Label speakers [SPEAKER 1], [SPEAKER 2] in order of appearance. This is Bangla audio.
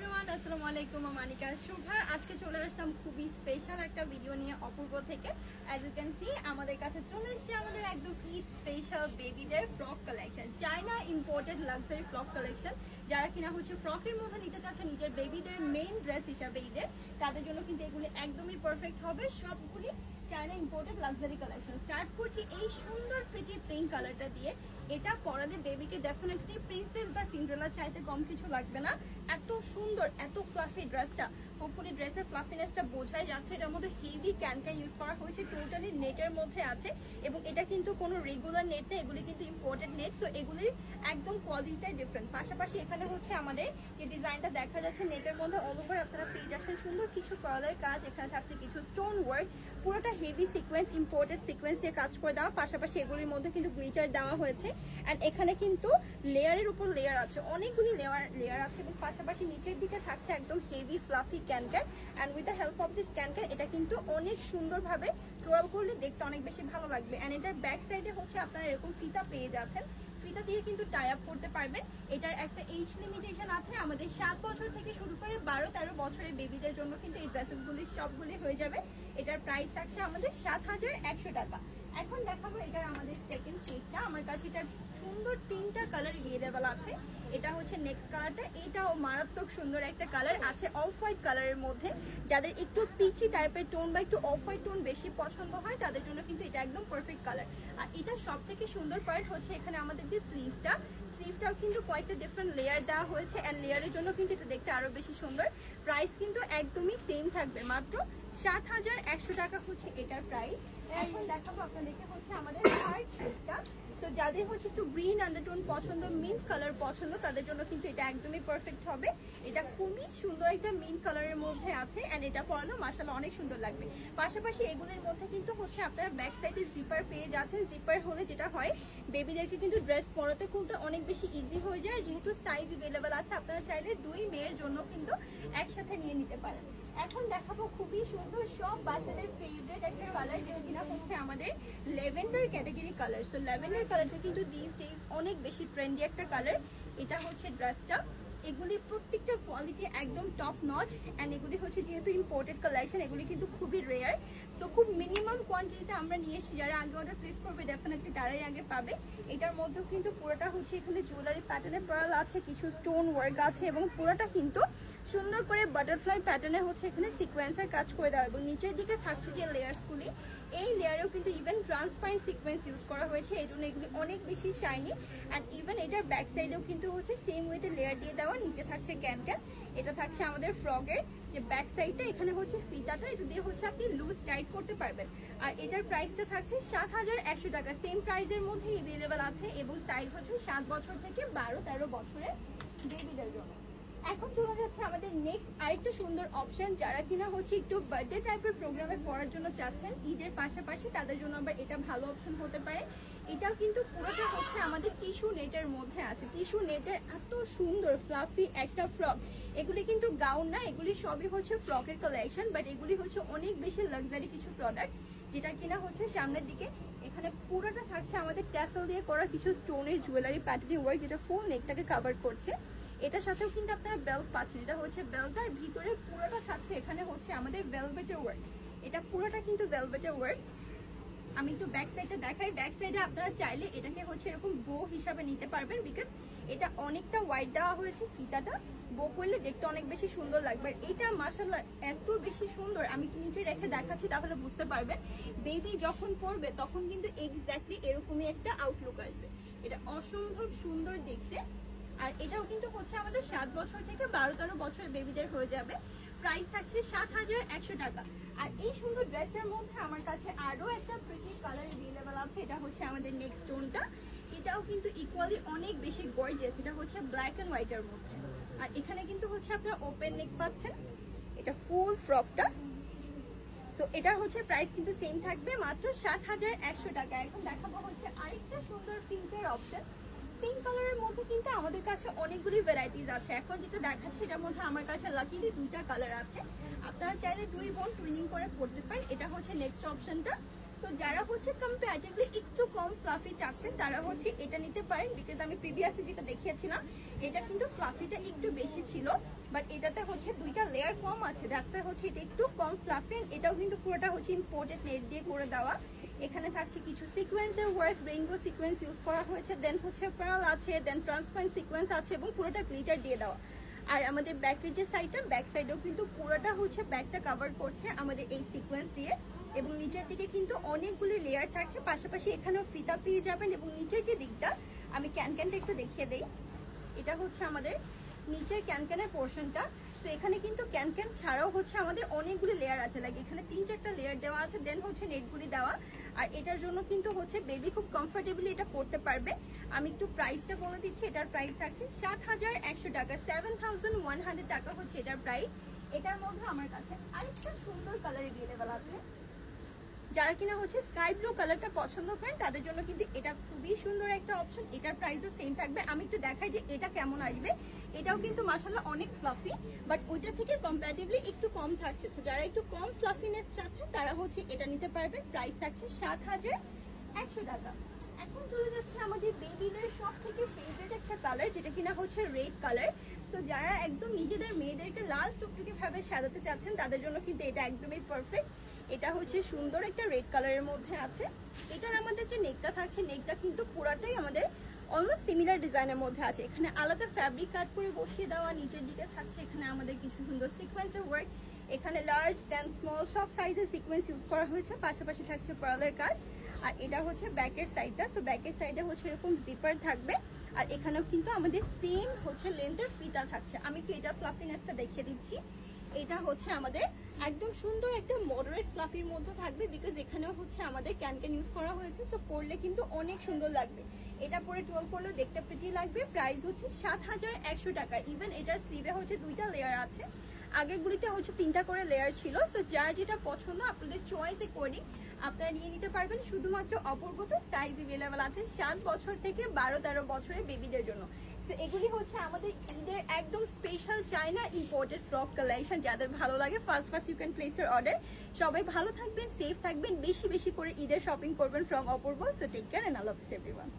[SPEAKER 1] আসসালামু আলাইকুম মানিকা শোভা আজকে চলে আসলাম খুবই স্পেশাল একটা ভিডিও নিয়ে অপূর্ব থেকে। অ্যাজ ইউ ক্যান সি আমাদের কাছে চলে আমাদের একদম স্পেশাল বেবিদের frock collection imported luxury frock collection যারা কিনা হচ্ছে ফ্রকের মধ্যে নিতে চাচ্ছে নিজের বেবিদের মেইন ড্রেস হিসাবে ঈদের, তাদের জন্য কিন্তু এগুলি একদমই পারফেক্ট হবে। সবগুলি China imported luxury collection start করছি এই সুন্দর প্রিটি পিঙ্ক কালারটা দিয়ে। এটা পরালে বেবিকে ডেফিনেটলি প্রিন্সেস সিন্ড্রেলা চাইতে কম কিছু লাগবে না। এত সুন্দর, এত ফ্লাফি ড্রেসটা হোপফুলি ড্রেসের ফ্লাফিনেসটা বোঝাই যাচ্ছে। এটার মধ্যে হেভি ক্যানকা ইউজ করা হয়েছে। টোটালি নেটের মধ্যে আছে। এবং এটা কিন্তু কোনো রেগুলার নেট না, এগুলি কিন্তু ইম্পোর্টেড নেট সো এগুলির একদম কোয়ালিটিটাই ডিফারেন্ট পাশাপাশি এখানে হচ্ছে আমাদের যে ডিজাইনটা দেখা যাচ্ছে নেটের মধ্যে অল ওভার আপনারা পেয়ে যাচ্ছেন। সুন্দর কিছু পার্লার কাজ, এখানে থাকছে কিছু স্টোন ওয়ার্ক পুরোটা হেভি সিকোয়েন্স ইম্পোর্টেড সিকোয়েন্স দিয়ে কাজ করে দেওয়া। পাশাপাশি এগুলির মধ্যে কিন্তু গ্লিটার দেওয়া হয়েছে। অ্যান্ড এখানে কিন্তু লেয়ারের উপর লেয়ার আছে। অনেকগুলি লেয়ার লেয়ার আছে এবং পাশাপাশি নিচের দিকে থাকছে একদম heavy fluffy cancan and with the help of this cancan এটা কিন্তু অনেক সুন্দরভাবে ট্রোয়াল করলে দেখতে অনেক বেশি ভালো লাগবে। অ্যান্ড এটার ব্যাক সাইডে হচ্ছে আপনারা এরকম ফিতা পেয়ে যাচ্ছেন। ফিতা দিয়ে কিন্তু টাই আপ করতে পারবেন। এটার একটা এইজ লিমিটেশন আছে। আমাদের সাত বছর থেকে শুরু করে বারো, তেরো বছরের বেবিদের জন্য কিন্তু এই ড্রেসেসগুলি সবগুলি হয়ে যাবে। এটার প্রাইস থাকছে আমাদের সাত হাজার একশো টাকা। এখন দেখাবো এটা আমাদের সেকেন্ড শেডটা আমার কাছে এটা সুন্দর তিনটা কালার অ্যাভেলেবেল আছে। এটা হচ্ছে নেক্সট কালারটা এটাও মারাত্মক সুন্দর একটা কালার আছে অফ হোয়াইট কালারের মধ্যে। যাদের একটু পিচি টাইপের টোন বা একটু অফ হোয়াইট টোন বেশি পছন্দ হয়, তাদের জন্য কিন্তু এটা একদম পারফেক্ট কালার আর এটা সব থেকে সুন্দর পার্ট হচ্ছে এখানে আমাদের যে স্লিভটা স্লিভটাও কিন্তু কয়েকটা ডিফারেন্ট লেয়ার দেওয়া হয়েছে অ্যান্ড লেয়ারের জন্য কিন্তু এটা দেখতে আরও বেশি সুন্দর। প্রাইস কিন্তু একদমই সেম থাকবে মাত্র সাত হাজার একশো টাকা হচ্ছে এটার প্রাইস এখন দেখাবো আপনাদেরকে হচ্ছে আমাদের থার্ড শেডটা তো যাদের হচ্ছে একটু গ্রিন আন্ডারটোন পছন্দ মিন্ট কালার পছন্দ তাদের জন্য কিন্তু এটা একদমই পারফেক্ট হবে। এটা খুবই সুন্দর একটা মিন্ট কালারের মধ্যে আছে অ্যান্ড এটা পরানো মাসালা অনেক সুন্দর লাগবে। পাশাপাশি এগুলোর মধ্যে কিন্তু হচ্ছে আপনারা ব্যাক সাইডে জিপার পেয়ে যাচ্ছেন। জিপার হলে যেটা হয় বেবিদেরকে কিন্তু ড্রেস পরাতে খুলতে অনেক বেশি ইজি হয়ে যায়। যেহেতু সাইজ অ্যাভেলেবেল আছে, আপনারা চাইলে দুই মেয়ের জন্য কিন্তু একসাথে নিয়ে নিতে পারেন। এখন দেখাবো খুবই সুন্দর সব বাচ্চাদের ফেভারিট একটা কালার যেটা কিনা হচ্ছে আমাদের lavender category colour so lavender কালারটা কিন্তু দিস ডেজ অনেক বেশি ট্রেন্ডি একটা কালার এটা হচ্ছে ড্রেসটা এগুলি প্রত্যেকটা কোয়ালিটি একদম টপ নচ অ্যান্ড এগুলি হচ্ছে যেহেতু ইম্পোর্টেড কালেকশন এগুলি কিন্তু খুবই রেয়ার সো খুব মিনিমাম কোয়ান্টিটিতে আমরা নিয়ে এসেছি। যারা আগে অর্ডার প্লেস করবে ডেফিনেটলি তারাই আগে পাবে। এটার মধ্যেও কিন্তু পুরোটা হচ্ছে এখানে জুয়েলারি প্যাটার্নের পার্ল আছে, কিছু স্টোন ওয়ার্ক আছে এবং পুরোটা কিন্তু সুন্দর করে বাটারফ্লাই প্যাটার্নে হচ্ছে এখানে সিকোয়েন্সের কাজ করে দেওয়া এবং নিচের দিকে থাকছে যে লেয়ার্সগুলি এই লেয়ারেও কিন্তু ইভেন ট্রান্সপারেন্ট সিকোয়েন্স ইউজ করা হয়েছে। এই জন্য এগুলি অনেক বেশি শাইনি অ্যান্ড ইভেন এটার ব্যাক সাইডেও কিন্তু হচ্ছে সেম ওয়েতে লেয়ার দিয়ে দেওয়া। নিচে থাকছে ক্যান ক্যান এটা থাকছে আমাদের ফ্রগের যে ব্যাক সাইডটা এখানে হচ্ছে ফিতাটা, এটা দিয়ে হচ্ছে আপনি লুজ টাইট করতে পারবেন। আর এটার প্রাইসটা থাকছে সাত হাজার একশো টাকা। সেম প্রাইসের মধ্যে অ্যাভেলেবেল আছে এবং সাইজ হচ্ছে সাত বছর থেকে বারো তেরো বছরের বেবিদের জন্য। যাচ্ছে আমাদের নেক্সট আরেকটা সুন্দর অপশন যারা কিনা হচ্ছে একটু বার্থডে টাইপের প্রোগ্রামে পড়ার জন্য চাচ্ছেন, ঈদের পাশাপাশি তাদের জন্য আবার এটা ভালো অপশন হতে পারে। এটাও কিন্তু পুরোটা হচ্ছে আমাদের টিস্যু নেটের মধ্যে আছে। টিস্যু নেটের এত সুন্দর ফ্লাফি একটা ফ্রক এগুলি কিন্তু গাউন না, এগুলি সবই হচ্ছে ফ্রকের কালেকশন বাট এগুলি হচ্ছে অনেক বেশি লাক্সারি কিছু প্রোডাক্ট যেটা কিনা হচ্ছে সামনের দিকে। এখানে পুরোটা থাকছে আমাদের ট্যাসেল দিয়ে করা কিছু স্টোনের জুয়েলারি প্যাটার্নি ওয়ার্ক যেটা ফুল নেকটাকে কাভার করছে। এটার সাথেও কিন্তু আপনারা বেল্ট পাচ্ছেন। এটা হচ্ছে বেল্টার ভিতরে পুরোটা থাকছে, এখানে হচ্ছে আমাদের ভেলভেটের ওয়ার্ক এটা পুরোটা কিন্তু ভেলভেটের ওয়ার্ক আমি একটু ব্যাক সাইডে দেখাই। ব্যাক সাইডে আপনারা চাইলে এটাকে হচ্ছে এরকম বো হিসাবে নিতে পারবেন বিকজ এটা অনেকটা ওয়াইড দেওয়া হয়েছে ফিতাটা। বো করলে দেখতে অনেক বেশি সুন্দর লাগবে। আর এটা মাসাল্লাহ এত বেশি সুন্দর। আমি নিচে রেখে দেখাচ্ছি তাহলে বুঝতে পারবেন। বেবি যখন পড়বে তখন কিন্তু এক্স্যাক্টলি এরকমই একটা আউটলুক আসবে। এটা অসম্ভব সুন্দর দেখতে। আর এটাও কিন্তু হচ্ছে আমাদের সাত বছর থেকে বারো তেরো বছরের বেবিদের হয়ে যাবে। প্রাইস থাকছে সাত হাজার একশো টাকা। আর এই সুন্দর ড্রেসের মধ্যে আমার কাছে আরও একটা প্রিটি কালার অ্যাভেলেবেল আছে। এটা হচ্ছে আমাদের নেক্সট টোনটা এটাও কিন্তু ইকুয়ালি অনেক বেশি গর্জিয়াস এটা হচ্ছে ব্ল্যাক অ্যান্ড হোয়াইটের মধ্যে। আর এখানে কিন্তু হচ্ছে আপনারা ওপেন নেক পাচ্ছেন। এটা ফুল ফ্রকটা সো এটার হচ্ছে প্রাইস কিন্তু সেম থাকবে। মাত্র সাত হাজার একশো টাকা। এখন দেখাবো হচ্ছে আরেকটা সুন্দর পিঙ্কের অপশন পিঙ্ক কালারের মধ্যে কিন্তু আমাদের কাছে অনেকগুলি ভ্যারাইটিস আছে। এখন যেটা দেখাচ্ছি, এটার মধ্যে আমার কাছে লাকিলি দুইটা কালার আছে। আপনারা চাইলে দুই বোন টুইনিং করে পড়তে পারেন। এটা হচ্ছে নেক্সট অপশনটা তো যারা হচ্ছে কম্পারেটিভলি একটু কম ফ্লাফি চাচ্ছেন, তারা হচ্ছে এটা নিতে পারেন। বিকজ আমি প্রিভিয়াসলি যেটা দেখিয়েছিলাম, এটা কিন্তু ফ্লাফিটা একটু বেশি ছিল। বাট এটাতে হচ্ছে দুইটা লেয়ার কম আছে। দ্যাটস হচ্ছে এটা একটু কম ফ্লাফি এটাও কিন্তু পুরোটা হচ্ছে ইম্পোর্টেড নেট দিয়ে করে দেওয়া। এখানে থাকছে কিছু সিকোয়েন্সের ওয়ার্ক রেইনবো সিকোয়েন্স ইউজ করা হয়েছে দেন হচ্ছে পার্ল আছে দেন ট্রান্সপারেন্ট সিকোয়েন্স আছে এবং পুরোটা গ্লিটার দিয়ে দেওয়া। আর আমাদের ব্যাকের যে সাইডটা ব্যাক সাইডেও কিন্তু পুরোটা হচ্ছে ব্যাকটা কভার করছে আমাদের এই সিকোয়েন্স দিয়ে এবং নিচের দিকে কিন্তু অনেকগুলি লেয়ার থাকছে, পাশাপাশি এখানেও ফিতা পেয়ে যাবেন এবং নিচের যে দিকটা, আমি ক্যান ক্যানটা একটু দেখিয়ে দেই। এটা হচ্ছে আমাদের নিচের ক্যানক্যানের পোর্শনটা তো এখানে কিন্তু ক্যান ক্যান ছাড়াও হচ্ছে আমাদের অনেকগুলি লেয়ার আছে। লাইক এখানে তিন চারটা লেয়ার দেওয়া আছে দেন হচ্ছে নেটগুলি দেওয়া। আর এটার জন্য কিন্তু হচ্ছে বেবি খুব কমফোর্টেবলি এটা করতে পারবে। আমি একটু প্রাইসটা বলে দিচ্ছি, এটার প্রাইস থাকছে সাত হাজার একশো টাকা সেভেন থাউজেন্ড ওয়ান হান্ড্রেড টাকা হচ্ছে এটার প্রাইস এটার মধ্যে আমার কাছে আরেকটা সুন্দর কালার অ্যাভেলেবেল আছে। যারা কিনা হচ্ছে স্কাই ব্লু কালারটা পছন্দ করেন, তাদের জন্য কিন্তু এটা খুবই সুন্দর একটা অপশন এটার প্রাইসও সেম থাকবে। আমি একটু দেখাই যে এটা কেমন আসবে। এটাও কিন্তু মাসাল্লাহ অনেক ফ্লাফি বাট ওইটা থেকে কম্পারেটিভলি একটু কম থাকছে। তো যারা একটু কম ফ্লাফিনেস চাচ্ছে, তারা হচ্ছে এটা নিতে পারবে প্রাইস থাকছে সাত হাজার একশো টাকা। এখন চলে যাচ্ছে আমাদের বেবিদের সব থেকে ফেভারিট একটা কালার যেটা কিনা হচ্ছে রেড কালার সো যারা একদম নিজেদের মেয়েদেরকে লাল টুকটুকি ভাবে সাজাতে চাচ্ছেন, তাদের জন্য কিন্তু এটা একদমই পারফেক্ট এটা হচ্ছে সুন্দর একটা রেড কালারের মধ্যে আছে। এটার আমাদের যে নেকটা থাকছে নেকটা কিন্তু পুরাটাই আমাদের অলমোস্ট সিমিলার ডিজাইনের মধ্যে আছে। এখানে আলাদা ফ্যাব্রিক কাট করে বসিয়ে দেওয়া, নিচের দিকে থাকছে এখানে আমাদের কিছু সুন্দর সিকোয়েন্সের ওয়ার্ক এখানে লার্জ দেন স্মল সব সাইজের সিকোয়েন্স ইউজ করা হয়েছে। পাশাপাশি থাকছে পার্লের কাজ। আর এটা হচ্ছে ব্যাকের সাইডটা সো ব্যাকের সাইডে হচ্ছে এরকম জিপার থাকবে। আর এখানেও কিন্তু আমাদের সেম হচ্ছে লেন্থের ফিতা থাকছে। আমি একটু এটা ফ্লাফিনেসটা দেখিয়ে দিচ্ছি। এটা হচ্ছে আমাদের একদম সুন্দর একটা মডারেট ফ্লাফির মধ্যে থাকবে বিকজ এখানেও হচ্ছে আমাদের ক্যান ক্যান ইউজ করা হয়েছে সো পরলে কিন্তু অনেক সুন্দর লাগবে। এটা পরে টুয়েলভ করলেও দেখতে প্রিটি লাগবে। প্রাইস হচ্ছে সাত হাজার একশো টাকা। ইভেন এটার স্লিভে হচ্ছে দুইটা লেয়ার আছে। আগেরগুলিতে হচ্ছে তিনটা করে লেয়ার ছিল সো যার যেটা পছন্দ আপনাদের চয়েস অ্যাকর্ডিং আপনারা নিয়ে নিতে পারবেন শুধুমাত্র অপরগত সাইজ অ্যাভেলেবেল আছে সাত বছর থেকে বারো, তেরো বছরের বেবিদের জন্য। সো এগুলি হচ্ছে আমাদের ঈদের একদম special China imported frock collection যাদের ভালো লাগে first first you can place your order সবাই ভালো থাকবেন সেফ থাকবেন, বেশি বেশি করে ঈদের শপিং করবেন from Apurba. So take care and all office everyone